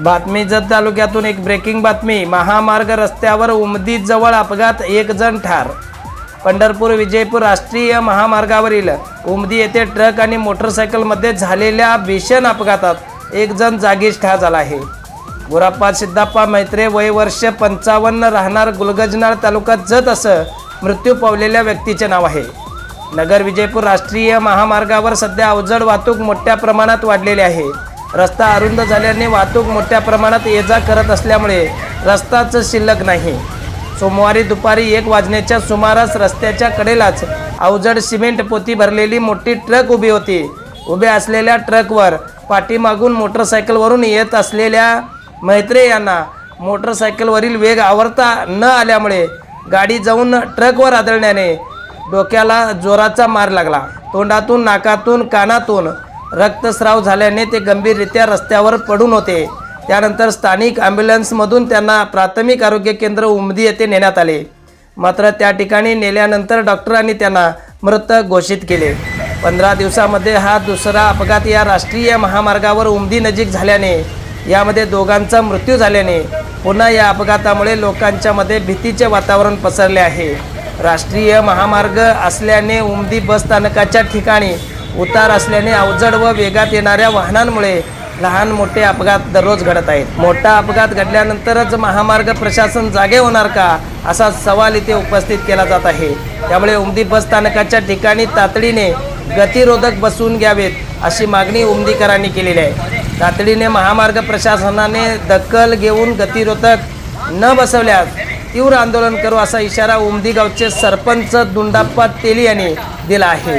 बातमी जत तालुक्यातून एक ब्रेकिंग बातमी. महामार्ग रस्त्यावर उमदीत जवळ अपघात एक जण ठार. पंढरपूर विजयपूर राष्ट्रीय महामार्गावरील उमदी येथे ट्रक आणि मोटरसायकलमध्ये झालेल्या भीषण अपघातात एक जण जागीच ठार झाला आहे. गुराप्पा सिद्धाप्पा मैत्रे वय वर्ष पंचावन्न राहणार गुलगजनाळ तालुक्यात जत असं मृत्यू पावलेल्या व्यक्तीचे नाव आहे. नगर विजयपूर राष्ट्रीय महामार्गावर सध्या अवजड वाहतूक मोठ्या प्रमाणात वाढलेली आहे. रस्ता अरुंद झाल्याने वाहतूक मोठ्या प्रमाणात ये जा करत असल्यामुळे रस्ताच शिल्लक नाही. सोमवारी दुपारी एक वाजण्याच्या सुमारास रस्त्याच्या कडेलाच अवजड सिमेंट पोती भरलेली मोठी ट्रक उभी होती. उभ्या असलेल्या ट्रकवर पाठीमागून मोटरसायकलवरून येत असलेल्या मैत्रे यांना मोटरसायकलवरील वेग आवरता न आल्यामुळे गाडी जाऊन ट्रकवर आदळण्याने डोक्याला जोराचा मार लागला. तोंडातून नाकातून कानातून रक्तस्राव झाल्याने ते गंभीररित्या रस्त्यावर पडून होते. त्यानंतर स्थानिक ॲम्ब्युलन्समधून त्यांना प्राथमिक आरोग्य केंद्र उमदी येथे नेण्यात आले. मात्र त्या ठिकाणी नेल्यानंतर डॉक्टरांनी त्यांना मृत घोषित केले. पंधरा दिवसामध्ये हा दुसरा अपघात या राष्ट्रीय महामार्गावर उमदी नजीक झाल्याने यामध्ये दोघांचा मृत्यू झाल्याने पुन्हा या अपघातामुळे लोकांच्यामध्ये भीतीचे वातावरण पसरले आहे. राष्ट्रीय महामार्ग असल्याने उमदी बस स्थानकाच्या ठिकाणी उतार असल्याने अवजड व वेगात येणाऱ्या वाहनांमुळे लहान मोठे अपघात दररोज घडत आहेत. मोठा अपघात घडल्यानंतरच महामार्ग प्रशासन जागे होणार का असा सवाल इथे उपस्थित केला जात आहे. त्यामुळे उमदी बस स्थानकाच्या ठिकाणी तातडीने गतिरोधक बसवून घ्यावेत अशी मागणी उमदीकरांनी केलेली आहे. तातडीने महामार्ग प्रशासनाने दखल घेऊन गतिरोधक न बसवल्यास तीव्र आंदोलन करू असा इशारा उमदी गावचे सरपंच दुंडाप्पा तेली यांनी दिला आहे.